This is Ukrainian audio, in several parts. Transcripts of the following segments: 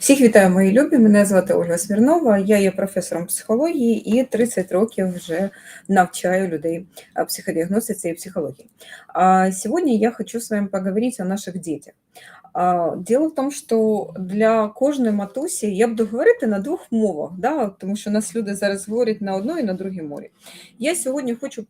Всіх вітаю, мої любі. Мене звати Ольга Смірнова. Я є професором психології і 30 років вже навчаю людей а, психодиагностике и психологии. А Сегодня я хочу с вами поговорить о наших детях. А, Дело в тому, що для кожної матусі я буду говорити на двох мовах, да, тому що у нас люди зараз говорять на одній і на другій мові. Я сьогодні хочу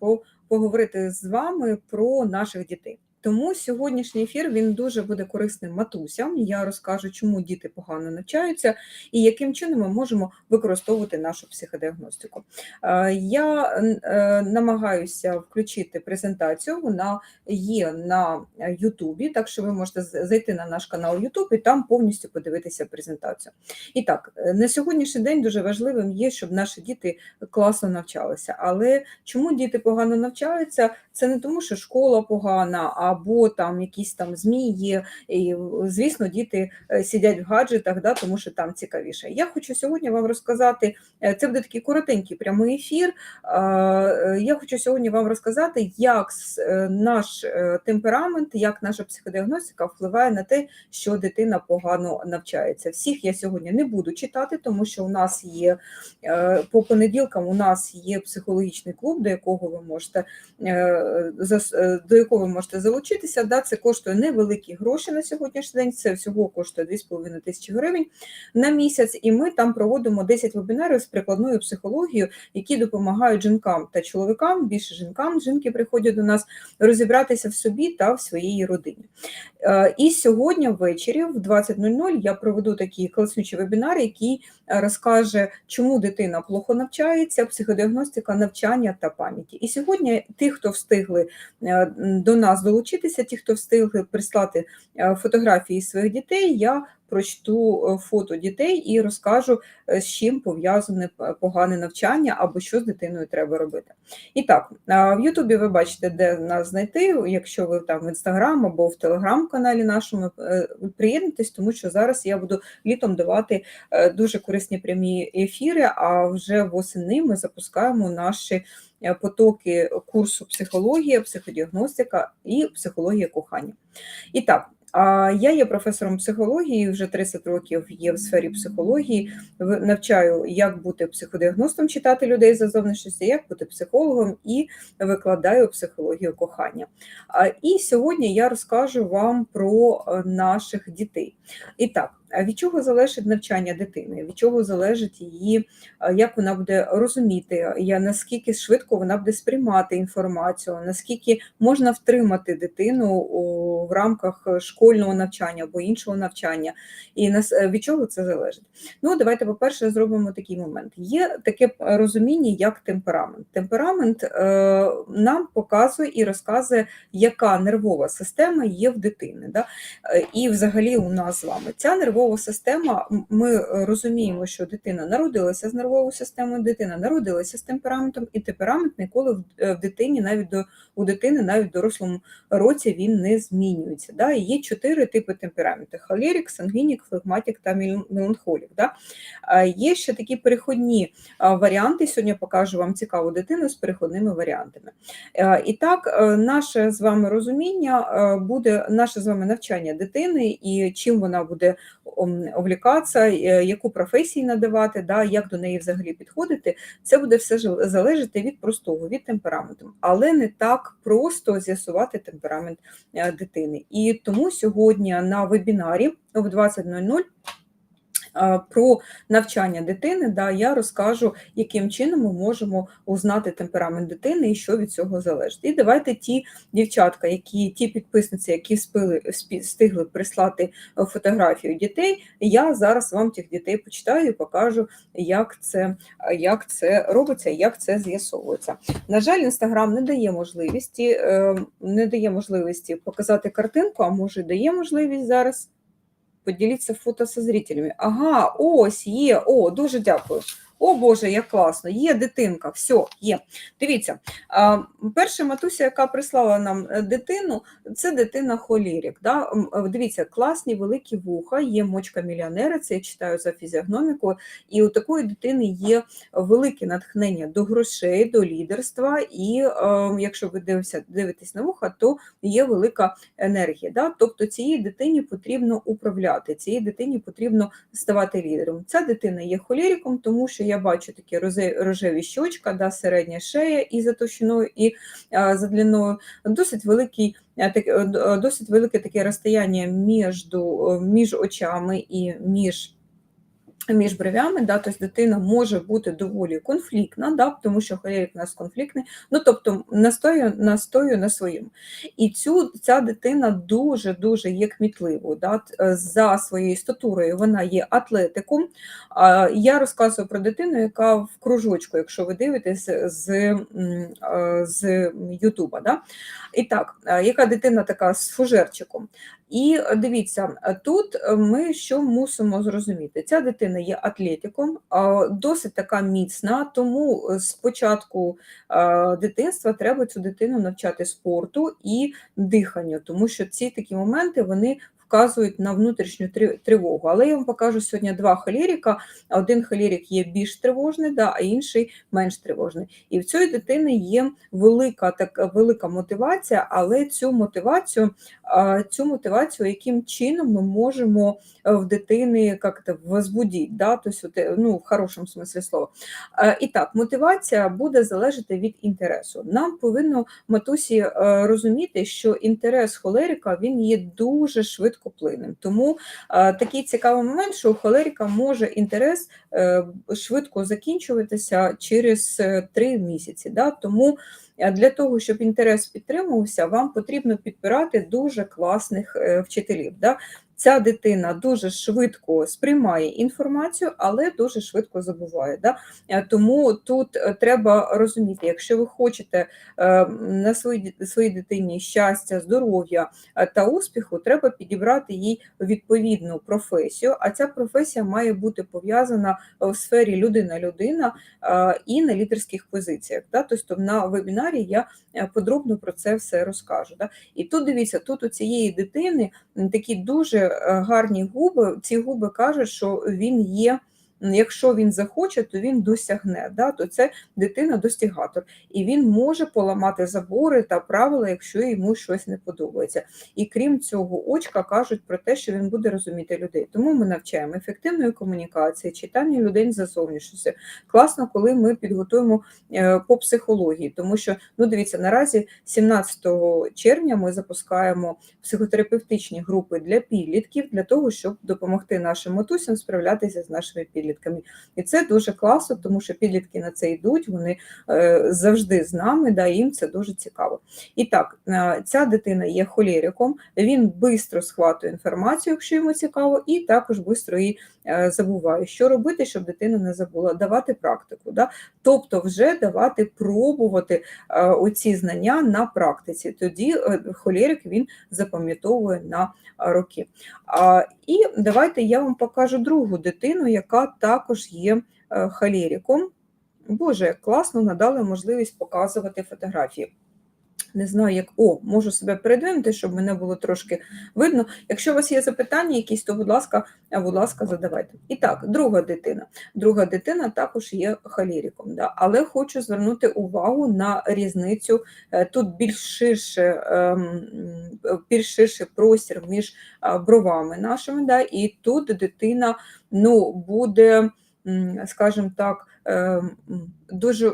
поговорити з вами про наших дітей. Тому сьогоднішній ефір він дуже буде корисним матусям. Я розкажу, чому діти погано навчаються і яким чином ми можемо використовувати нашу психодіагностику. Е, Я е, намагаюся включити презентацію. Вона є на Ютубі, так що ви можете зайти на наш канал Ютуб і там повністю подивитися презентацію. І так, е, на сьогоднішній день дуже важливим є, щоб наші діти класно навчалися. Але чому діти погано навчаються? Це не тому, що школа погана, або там якісь там змі є. І, звісно, діти е, сидять в гаджетах, да, тому що там цікавіше. Я хочу сьогодні вам розказати. е, Це буде такий коротенький прямий ефір. Е, Я хочу сьогодні вам розказати, як наш темперамент, як наша психодіагностика впливає на те, що дитина погано навчається. Всіх я сьогодні не буду читати, тому що у нас є по понеділкам. У нас є психологічний клуб, до якого ви можете до якого ви можете залучитися. Да, це коштує невеликі гроші на сьогоднішній день. Це всього коштує 2,5 тисячі гривень на місяць. І ми там проводимо 10 вебінарів з прикладною психологією, які допомагають жінкам та чоловікам, більше жінкам. Жінки приходять до нас розібратися в собі та в своїй родині. Е, І сьогодні ввечері в 20.00 я проведу такий класнючий вебінар, який е, розкаже, чому дитина плохо навчається, психодіагностика навчання та пам'яті. І сьогодні ті, хто встигли е, до нас долучитися, ті, хто встигли прислати е, фотографії своїх дітей, я прочту е, фото дітей і розкажу, е, з чим пов'язане погане навчання або що з дитиною треба робити. І так, в Ютубі ви бачите, де нас знайти. Якщо ви там в інстаграм або в телеграм-каналі нашому е, приєднуйтесь, тому що зараз я буду літом давати е, дуже корисні прямі ефіри. А вже восени ми запускаємо наші е, потоки курсу психологія, психодіагностика і психологія кохання. І так. А я є професором психології, вже 30 років є в сфері психології. Навчаю, як бути психодіагностом, читати людей за зовнішністю, як бути психологом і викладаю психологію кохання. І сьогодні я розкажу вам про е, наших дітей. І так, від чого залежить навчання дитини? Від чого залежить її, е, як вона буде розуміти, я- наскільки швидко вона буде сприймати інформацію, наскільки можна втримати дитину в рамках школьного навчання або іншого навчання, і е, від чого це залежить? Ну, давайте, по-перше, зробимо такий момент. Є таке розуміння, як темперамент. Темперамент е, нам показує і розказує, яка нервова система є в дитини. Да? І взагалі у нас з вами ця нервова система. м- Ми е, розуміємо, що дитина народилася з нервовою системою, дитина народилася з темпераментом, і темперамент ніколи в, е, дитині, навіть до у дитини, навіть в дорослому році він не змінюється. Да? Є чотири типи темпераменту: холерик, сангвінік, флегматик та меланхолік. Да? Є ще такі переходні варіанти. Сьогодні покажу вам цікаву дитину з переходними варіантами. І так, е, наше з вами розуміння буде наше з вами навчання дитини і чим вона буде ом, увлікатися, е, яку професію надавати, да, як до неї взагалі підходити. Це буде все залежати від простого, від темпераменту, але не так просто з'ясувати темперамент е, дитини. І тому сьогодні на вебінарі в 20.00 а, про навчання дитини, да, я розкажу, яким чином ми можемо узнати темперамент дитини і що від цього залежить. І давайте ті дівчатка, які ті підписниці, які спили, встигли прислати е, фотографію дітей, я зараз вам тих дітей почитаю і покажу, як це, е, як це робиться, як це з'ясовується. На жаль, інстаграм не дає можливості, е, не дає можливості показати картинку, а може дає можливість зараз поділіться фото со зрителями. Ага, ось є. О, дуже дякую. О Боже, як класно! Є дитинка, все, є. Дивіться, перша матуся, яка прислала нам е, дитину, це дитина холірік. Да? Е, Дивіться, класні великі вуха, є мочка мільйонера, це я читаю за фізіогноміку, і у такої дитини є велике натхнення до грошей, до лідерства, і е, якщо ви дивитеся, дивитесь на вуха, то є велика енергія. Да? Тобто цієї дитині потрібно управляти, цієї дитині потрібно ставати лідером. Ця дитина є холериком, тому що я бачу такі рожеві щочка, да, середня шея і за товщиною, і а, за длиною. Досить великий. е, е, е, Досить велике таке розстояння між, між очами і між між бровями, да, тобто дитина може бути доволі конфліктна, да, тому що холерик у нас конфліктний, ну тобто настою, настою на своєму. І цю, ця дитина дуже-дуже є кмітливою. Да, е, за своєю статурою вона є атлетиком. Я розказую про дитину, яка в кружочку, якщо ви дивитесь з, з Ютуба. Да? І так, яка дитина така з фужерчиком. І дивіться, тут ми що мусимо зрозуміти? Ця дитина є атлетиком, досить така міцна, тому спочатку з початку е, дитинства треба цю дитину навчати спорту і диханню, тому що ці такі моменти вони вказують на внутрішню три- тривогу. Але я вам покажу сьогодні два холерика. Один холерик є більш тривожний, да, а інший менш тривожний. І в цієї дитини є велика така велика мотивація, але цю мотивацію цю мотивацію, яким чином ми можемо е, в дитини як це, возбудити, да? тобто, ну, в хорошому смислі слова. Е, І так, мотивація буде залежати від інтересу. Нам повинно матусі розуміти, що інтерес холерика він є дуже швидкоплинним. Тому е, такий цікавий момент, що у холерика може інтерес е, швидко закінчуватися через е, три місяці. Да? Тому Для того, щоб інтерес підтримувався, вам потрібно підбирати дуже класних вчителів. Да? Ця дитина дуже швидко сприймає інформацію, але дуже швидко забуває. Да? Е, Тому тут е, треба розуміти, якщо ви хочете е, на своїй своїй дитині щастя, здоров'я та успіху, треба підібрати їй відповідну професію. А ця професія має бути пов'язана в сфері людина-людина і на лідерських позиціях. Да? Тобто на вебінарі я подробно про це все розкажу. Да? І тут дивіться, тут у цієї дитини такі дуже гарні губи. Ці губи кажуть, що він є. Якщо він захоче, то він досягне. Да? То це дитина-достігатор, і він може поламати забори та правила, якщо йому щось не подобається. І крім цього, очка кажуть про те, що він буде розуміти людей. Тому ми навчаємо ефективної комунікації, читання людей за зовнішністю. Класно, коли ми підготуємо е, по психології, тому що ну дивіться, наразі 17 червня ми запускаємо психотерапевтичні групи для підлітків для того, щоб допомогти нашим матусям справлятися з нашими підлітками. І це дуже класно, тому що підлітки на це йдуть, вони е, завжди з нами, да, їм це дуже цікаво. І так, е, ця дитина є холериком, він швидко схватує інформацію, якщо йому цікаво, і також швидко її е, забуває. Що робити, щоб дитина не забула? Давати практику. Да? Тобто вже давати пробувати оці знання на практиці. Тоді холерик він запам'ятовує на роки. І давайте я вам покажу другу дитину, яка також є е. Боже, як класно надали можливість показувати фотографії. Не знаю, як о, можу себе передвинути, щоб мене було трошки видно. Якщо у вас є запитання якісь, то будь ласка, будь ласка, задавайте. І так, друга дитина. Друга дитина також є холериком, да? але хочу звернути увагу на різницю. Е, Тут більш ширше, ем, більш ширший простір між бровами нашими, да? і тут дитина ну, буде, скажімо так, ем, дуже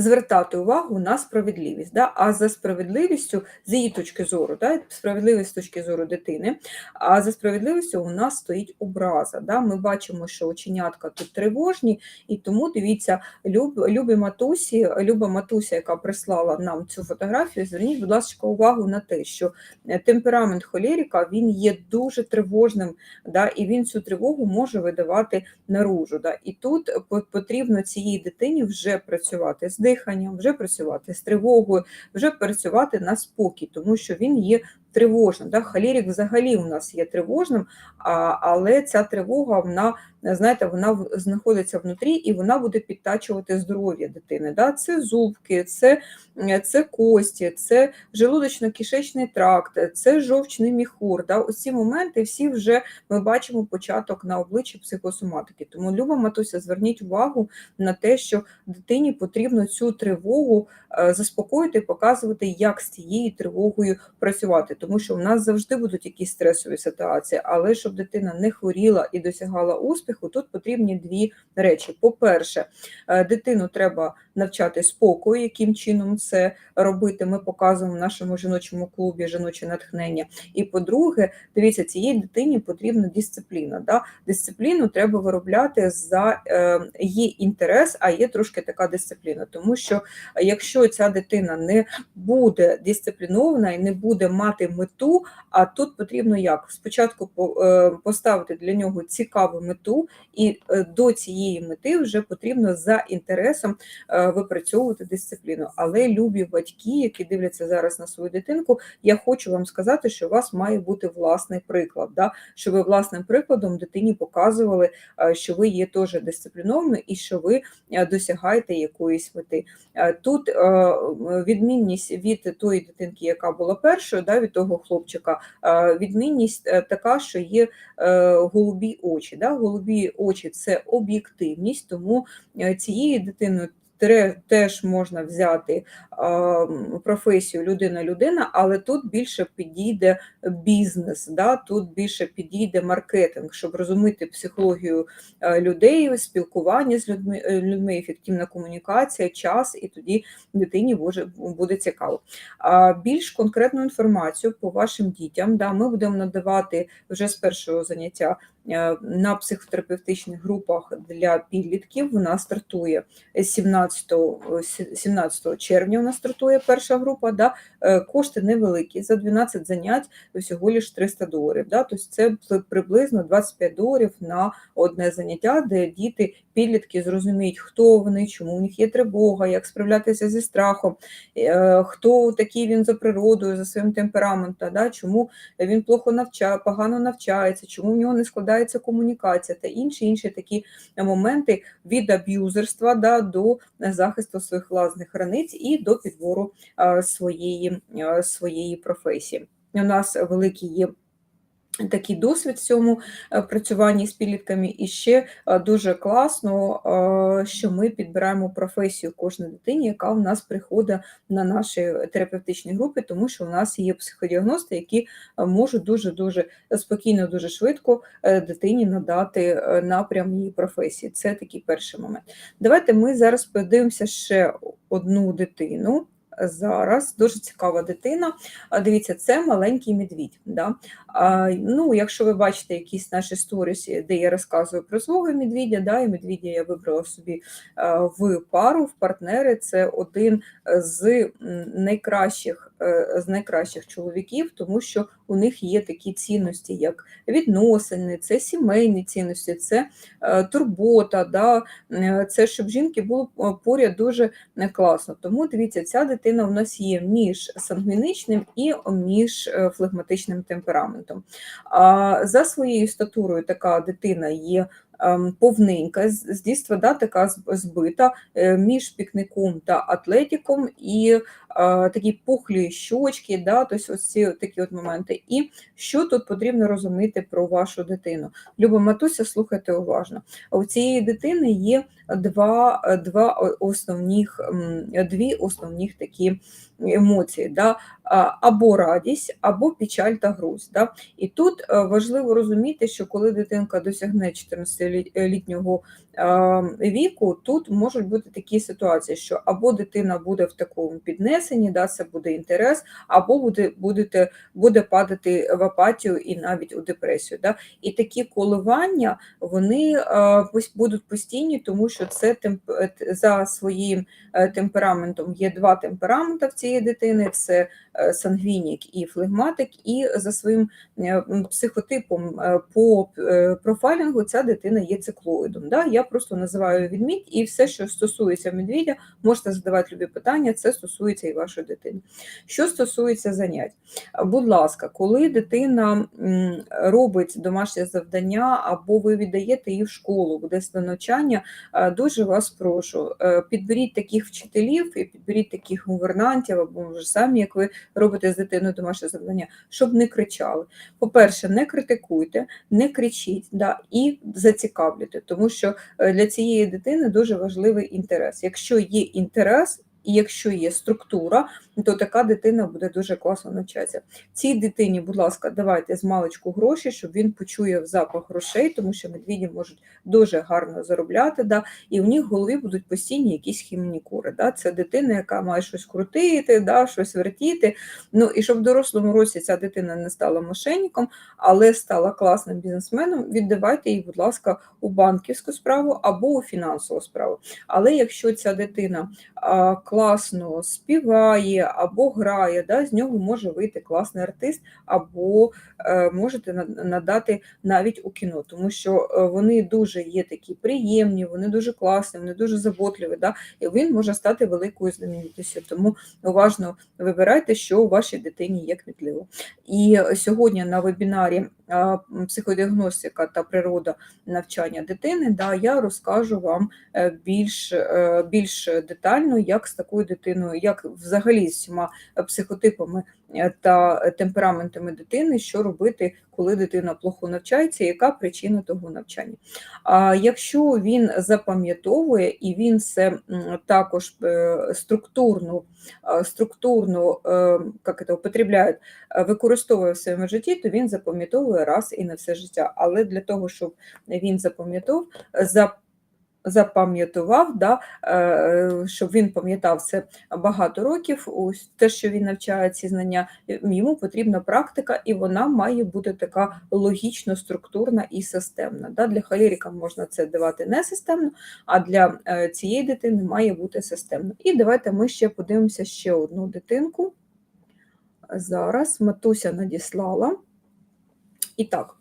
звертати увагу на справедливість. Да? А за справедливістю, з її точки зору, да? справедливість з точки зору дитини, а за справедливістю у нас стоїть образа. Да? Ми бачимо, що оченятка тут тривожні, і тому дивіться, люб, любі матусі, люба матуся, яка прислала нам цю фотографію, зверніть, будь ласка, увагу на те, що е, темперамент холерика він є дуже тривожним, да? і він цю тривогу може видавати наружу. Да? І тут потрібно цій дитині вже працювати з диханням, вже працювати з тривогою, вже працювати на спокій, тому що він є тривожним. Да? Холерик взагалі у нас є тривожним, а, але ця тривога, вона, знаєте, вона знаходиться внутрі і вона буде підтачувати здоров'я дитини. Да? Це зубки, це, е, це кості, це желудочно-кишечний тракт, це жовчний міхур. Да? Ось моменти всі вже ми бачимо початок на обличчі психосоматики. Тому, Люба Матуся, зверніть увагу на те, що дитині потрібно цю тривогу е, заспокоїти, показувати, як з цією тривогою працювати, тому що в нас завжди будуть якісь стресові ситуації, але щоб дитина не хворіла і досягала успіху, тут потрібні дві речі. По-перше, е, дитину треба навчати спокою, яким чином це робити. Ми показуємо в нашому жіночому клубі жіноче натхнення. І по-друге, дивіться, цій дитині потрібна дисципліна. Да? Дисципліну треба виробляти за е, є інтерес, а є трошки така дисципліна. Тому що якщо ця дитина не буде дисциплінована і не буде мати мету, а тут потрібно як спочатку е, поставити для нього цікаву мету, і е, до цієї мети вже потрібно за інтересом е, випрацьовувати дисципліну. Але любі батьки, які дивляться зараз на свою дитинку, я хочу вам сказати, що у вас має бути власний приклад, да? що ви власним прикладом дитині показували, що ви є теж дисципліновані і що ви досягаєте якоїсь мети. Тут відмінність від тої дитинки, яка була першою, да, від того хлопчика, е, відмінність е, така, що є е, голубі очі. Голубі очі це об'єктивність, тому цієї цією дитиною. тре- Теж можна взяти професію людина-людина, але тут більше підійде бізнес, да? тут більше підійде маркетинг, щоб розуміти психологію е, людей, спілкування з людьми, е, людьми, ефективна комунікація, час, і тоді дитині буде, цікаво. Більш конкретну інформацію по вашим дітям да, ми будемо надавати вже з першого заняття на психотерапевтичних групах для підлітків. Вона стартує 17, е, 17 червня. У нас стартує перша група. Да, е, кошти невеликі за 12 занять всього лиш 300 доларів. Да, тобто це приблизно 25 доларів на одне заняття, де діти, підлітки зрозуміють, хто вони, чому у них є тривога, як справлятися зі страхом, е, хто такий він за природою, за своїм темпераментом, да, чому він плохо навчає, погано навчається, чому в нього не складається комунікація та інші інші такі моменти від аб'юзерства да, до захисту своїх власних границь і до підбору а, своєї, своєї професії. У нас великі є такий досвід в цьому е, працюванні з підлітками, і ще е, дуже класно, е, що ми підбираємо професію кожній дитині, яка у нас приходить на наші терапевтичні групи, тому що у нас є психодіагности, які можуть дуже дуже спокійно, дуже швидко дитині надати напрям її професії. Це такий перший момент. Давайте ми зараз подивимося ще одну дитину. Зараз дуже цікава дитина. Дивіться, це маленький медвідь. Да? Ну, якщо ви бачите якісь наші сторіси, де я розказую про свого медвідя, да, і медвідя я вибрала собі в пару, в партнери, це один з найкращих, з найкращих чоловіків, тому що у них є такі цінності, як відносини, це сімейні цінності, це е, турбота, да, е, це щоб жінки було е, поряд дуже е, класно. Тому дивіться, ця дитина у нас є між сангвіничним і між е, флегматичним темпераментом. А за своєю статурою така дитина є ем, повненька, з дійства да, така збита е, між пікником та атлетиком, і е, такі пухлі щочки, да, тобто ось ці такі от моменти. І що тут потрібно розуміти про вашу дитину? Люба Матуся, слухайте уважно. У цієї дитини є два, два основних, дві основних такі емоції, да? або радість, або печаль та грусть. Да? І тут е, важливо розуміти, що коли дитинка досягне 14-літнього е, віку, тут можуть бути такі ситуації, що або дитина буде в такому піднесенні, да, це буде інтерес, або буде, будете, буде падати в апатію і навіть у депресію. Да? І такі коливання вони е, будуть постійні, тому що це темп, е, за своїм е, темпераментом є два темпераменти в цієї дитини: це сангвінік і флегматик, і за своїм е, психотипом е, по профайлінгу ця дитина є циклоїдом. Да? Я просто називаю відмідь, і все, що стосується медвідя, можете задавати любі питання, це стосується і вашої дитини. Що стосується занять, будь ласка, коли дитина робить домашнє завдання, або ви віддаєте її в школу, буде до навчання, дуже вас прошу, підберіть таких вчителів і підберіть таких гувернантів, або може самі, як ви робите з дитиною домашнє завдання, щоб не кричали. По-перше, не критикуйте, не кричіть да, і зацікавлюйте, тому що е, для цієї дитини дуже важливий інтерес. Якщо є інтерес, і якщо є структура, то така дитина буде дуже класно навчатися. Цій дитині, будь ласка, давайте з маличку гроші, щоб він почує запах грошей, тому що медведі можуть дуже гарно заробляти, да, і в них в голові будуть постійні якісь хімні кури. Да. Це дитина, яка має щось крутити, да, щось вертіти. Ну і щоб в дорослому році ця дитина не стала мошенником, але стала класним бізнесменом, віддавайте їй, будь ласка, у банківську справу або у фінансову справу. Але якщо ця дитина класно співає або грає, да, з нього може вийти класний артист, або е, можете надати навіть у кіно, тому що е, вони дуже є такі приємні, вони дуже класні, вони дуже заботливі, да, і він може стати великою знаменитістю. Тому уважно вибирайте, що у вашій дитині є кмітливо. І сьогодні на вебінарі психодіагностика та природа навчання дитини, да, я розкажу вам е, більш більш детально, як з такою дитиною, як взагалі з цими психотипами е, та темпераментами дитини, що робити, коли дитина плохо навчається, яка причина того навчання. А якщо він запам'ятовує і він це також е, структурно структурно як це, употребляє, використовує в своєму житті, то він запам'ятовує раз і на все життя. Але для того, щоб він запам'ятовував, запам'ятував, да, е, щоб він пам'ятав це багато років, те, що він навчає ці знання, йому потрібна практика, і вона має бути така логічно структурна і системна. Да. Для холеріка можна це давати не системно, а для е, цієї дитини має бути системно. І давайте ми ще подивимося ще одну дитинку. Зараз Матуся надіслала. І так,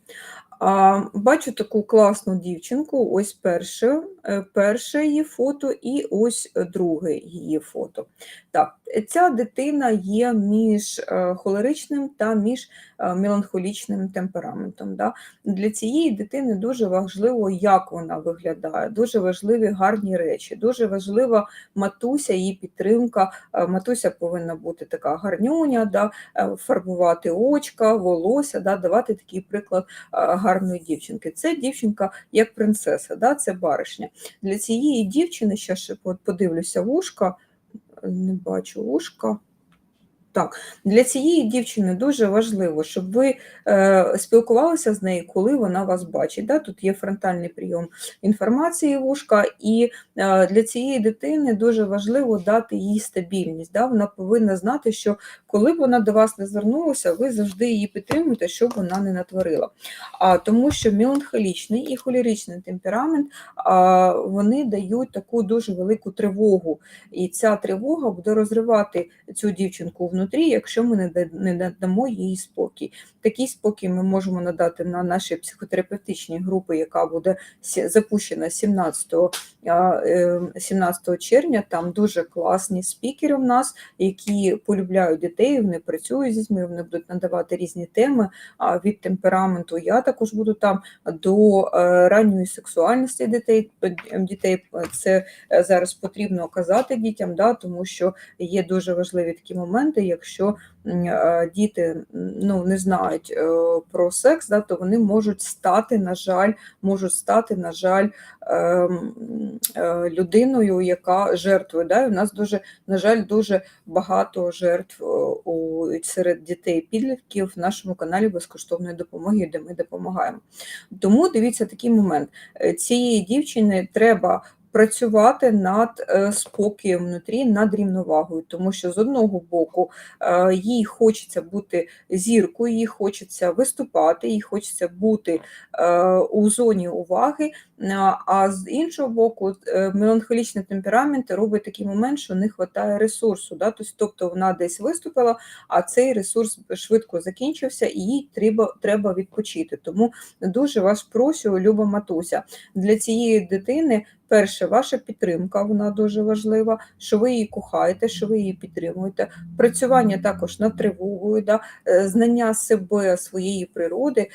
Бачу таку класну дівчинку, ось перше е, перше її фото і ось друге її фото. Так, Ця дитина є між е, холеричним та між е, меланхолічним темпераментом. Да? Для цієї дитини дуже важливо, як вона виглядає, дуже важливі гарні речі, дуже важлива матуся, її підтримка. Матуся повинна бути така гарнюня, да? фарбувати очка, волосся, да? давати такий приклад гарної дівчинки. Це дівчинка як принцеса, да, це баришня. Для цієї дівчини, ще подивлюся вушка, не бачу вушка. Так, для цієї дівчини дуже важливо, щоб ви е, спілкувалися з нею, коли вона вас бачить. Да? Тут є фронтальний прийом інформації вушка, і е, для цієї дитини дуже важливо дати їй стабільність. Да? Вона повинна знати, що коли б вона до вас не звернулася, ви завжди її підтримуєте, щоб вона не натворила. А тому що меланхолічний і холеричний темперамент а, вони дають таку дуже велику тривогу. І ця тривога буде розривати цю дівчинку внутрі внутрі, якщо ми не надамо їй спокій. Такий спокій ми можемо надати на нашій психотерапевтичній групі, яка буде запущена 17 17 ем, червня. Там дуже класні спікери в нас, які полюбляють дітей, вони працюють з дітьми, вони будуть надавати різні теми від темпераменту. Я також буду там до е, ранньої сексуальності дітей. дітей. Це е, зараз потрібно казати дітям, да, тому що є дуже важливі такі моменти якщо е, діти ну, не знають е, про секс, да, то вони можуть стати, на жаль, можуть стати, на жаль, ем, е, людиною, яка жертвує. Да? У нас дуже, на жаль, дуже багато жертв у, серед дітей підлітків в нашому каналі безкоштовної допомоги, де ми допомагаємо. Тому дивіться такий момент: цієї дівчини треба працювати над е, спокоєм внутрі, над рівновагою, тому що з одного боку е, їй хочеться бути зіркою, їй хочеться виступати, їй хочеться бути е, у зоні уваги. А з іншого боку, меланхолічний темперамент робить такий момент, що не вистачає ресурсу. Да? Тобто вона десь виступила, а цей ресурс швидко закінчився, і їй треба треба відпочити. Тому дуже вас прошу, люба матуся, для цієї дитини Перше, ваша підтримка, вона дуже важлива, що ви її кохаєте, що ви її підтримуєте. Працювання також над тривогою, да, е, знання себе, своєї природи,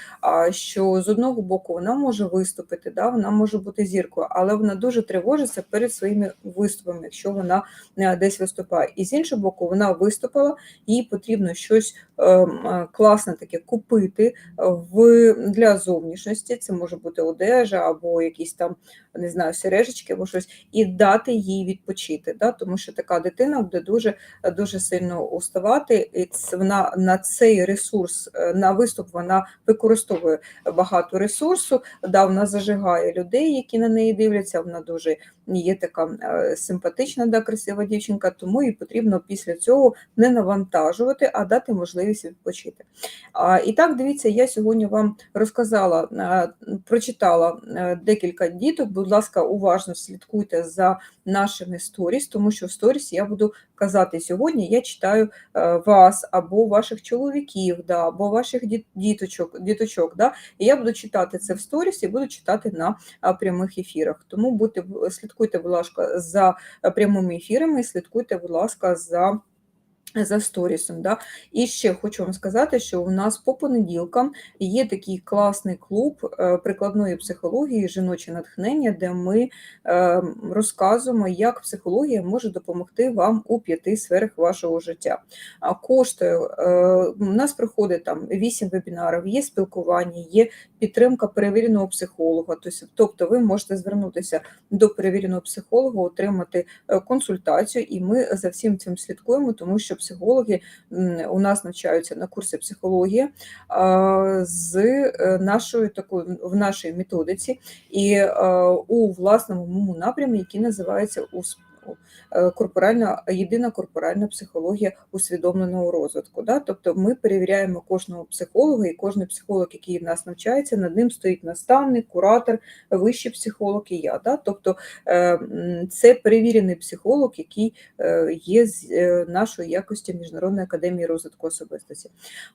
що з одного боку вона може виступити, да, вона може бути зіркою, але вона дуже тривожиться перед своїми виступами, якщо вона е, десь виступає. І з іншого боку, вона виступила, їй потрібно щось ем, е, класне таке купити в, для зовнішності. Це може бути одежа або якісь там не знаю, сережечки або щось, і дати їй відпочити. Да? Тому що така дитина буде дуже дуже сильно уставати, і вона на цей ресурс, е, на виступ вона використовує багато ресурсу, да, вона зажигає людей, які на неї дивляться, вона дуже є така е, симпатична, да, красива дівчинка, тому їй потрібно після цього не навантажувати, а дати можливість відпочити. А, І так, дивіться, я сьогодні вам розказала, е, прочитала декілька діток будь ласка, уважно слідкуйте за нашими сторіс, тому що в сторіс я буду казати сьогодні: я читаю е, вас або ваших чоловіків, да, або ваших діточок, діточок. Да, І я буду читати це в сторіс і буду читати на прямих ефірах. Тому будьте слідкуйте, будь ласка, за прямими ефірами, слідкуйте, будь ласка, за. За сторісом. Да? І ще хочу вам сказати, що у нас по понеділкам є такий класний клуб е, прикладної психології, жіноче натхнення, де ми е, розказуємо, як психологія може допомогти вам у п'яти сферах вашого життя. Коштує е, у нас проходить там вісім вебінарів, є спілкування, є підтримка перевіреного психолога. Тобто ви можете звернутися до перевіреного психолога, отримати консультацію, і ми за всім цим слідкуємо, тому що психологи у нас навчаються на курсі психології з е, нашою такою в нашій методиці. І у власному напрямі, який називається УСП. Е, корпоральна єдина корпоральна психологія усвідомленого розвитку. Да? Тобто ми перевіряємо кожного психолога, і кожен психолог, який в нас навчається, над ним стоїть наставник, куратор, вищий психолог і я. Да? Тобто е, це перевірений психолог, який е, є з нашої якості Міжнародної академії розвитку особистості.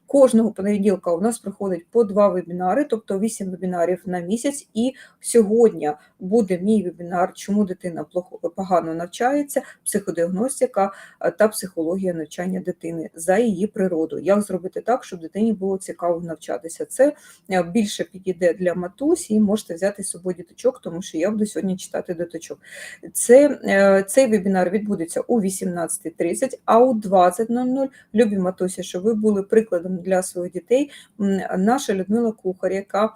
Кожного понеділка у нас проходить по два вебінари, тобто вісім вебінарів на місяць. І сьогодні буде мій вебінар, чому дитина погано навчається психодіагностика е, та психологія навчання дитини за її природу. Як зробити так, щоб дитині було цікаво навчатися? Це е, більше підійде для матусі, і можете взяти з собою діточок, тому що я буду сьогодні читати діточок. Це, е, Цей вебінар відбудеться у 18.30, а у 20.00 любі матусі, щоб ви були прикладом для своїх дітей. Наша Людмила Кухар, яка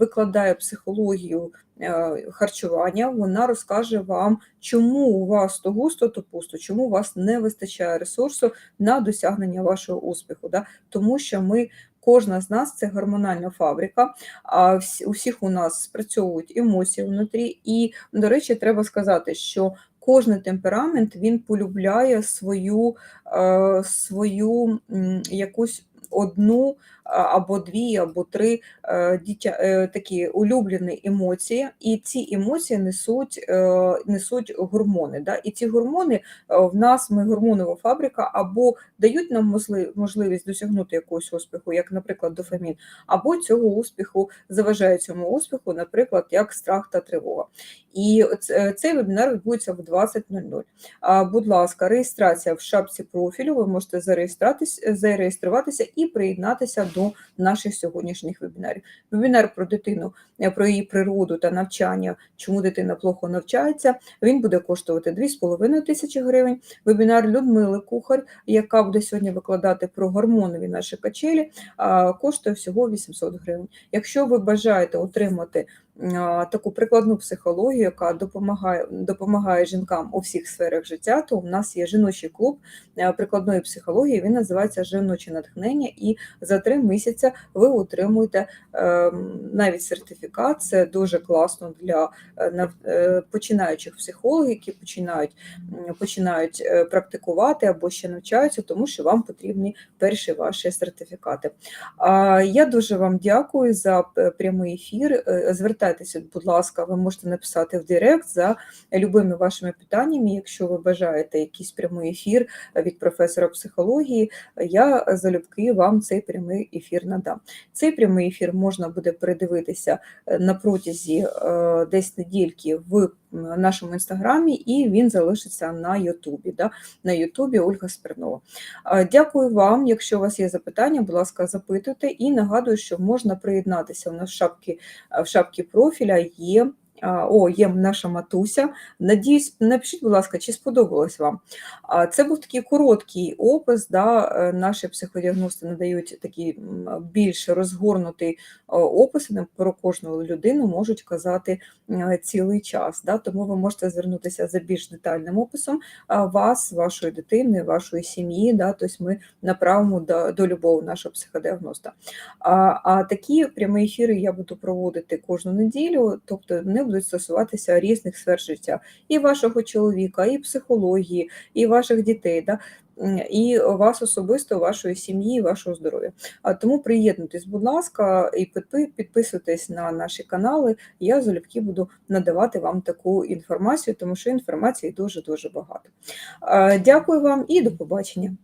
викладає психологію. Е, харчування, вона розкаже вам, чому у вас то густо, то пусто, чому у вас не вистачає ресурсу на досягнення вашого успіху. Да? Тому що ми. Кожна з нас це гормональна фабрика, а у всіх у нас спрацьовують емоції внутрі. І, до речі, треба сказати, що кожен темперамент він полюбляє свою, свою якусь одну або дві, або три е, дитя, е, такі улюблені емоції, і ці емоції несуть е, несуть гормони. Да? І ці гормони в нас ми гормонова фабрика, або дають нам можливість досягнути якогось успіху, як, наприклад, дофамін, або цього успіху заважає цьому успіху, наприклад, як страх та тривога. І цей вебінар відбудеться в 20.00. Будь ласка, реєстрація в шапці профілю, ви можете зареєструватися і приєднатися до наших сьогоднішніх вебінарів. Вебінар про дитину, е, про її природу та навчання, чому дитина плохо навчається. Він буде коштувати 2,5 тисячі гривень. Вебінар Людмили Кухар, яка буде сьогодні викладати про гормонові наші качелі, коштує всього 800 гривень. Якщо ви бажаєте отримати таку прикладну психологію, яка допомагає допомагає жінкам у всіх сферах життя, то у нас є жіночий клуб е, прикладної психології. Він називається Жіноче натхнення, і за три місяці ви отримуєте ем, навіть сертифікат. Це дуже класно для е, е, починаючих психологів, які починають, починають практикувати або ще навчаються, тому що вам потрібні перші ваші сертифікати. Я дуже вам дякую за прямий ефір. Е, Звертайтеся, будь ласка, ви можете написати в Директ за любими вашими питаннями. Якщо ви бажаєте якийсь прямий ефір від професора психології, я залюбки вам цей прямий ефір надам. Цей прямий ефір можна буде передивитися е, на протязі е, десь недільки в нашому інстаграмі, і він залишиться на Ютубі. Да? На Ютубі Ольга Смирнова. Дякую вам. Якщо у вас є запитання, будь ласка, запитуйте. І нагадую, що можна приєднатися. У нас в шапці, в шапці профіля є. О, є наша матуся. Надіюсь, напишіть, будь ласка, чи сподобалось вам. Це був такий короткий опис. Да? е, Наші психодіагности надають такий більш розгорнутий е, опис. Про кожну людину можуть казати е, цілий час. Да? Тому ви можете звернутися за більш детальним описом вас, вашої дитини, вашої сім'ї. Да? Тобто ми направимо до, до любого нашого психодіагноста. А, а такі прямі ефіри я буду проводити кожну неділю, тобто будуть стосуватися різних сфер життя і вашого чоловіка, і психології, і ваших дітей. Да? І вас особисто, вашої сім'ї, вашого здоров'я. А тому приєднуйтесь, будь ласка, і підписуйтесь на наші канали. Я залюбки буду надавати вам таку інформацію, тому що інформації дуже дуже багато. Дякую вам і до побачення.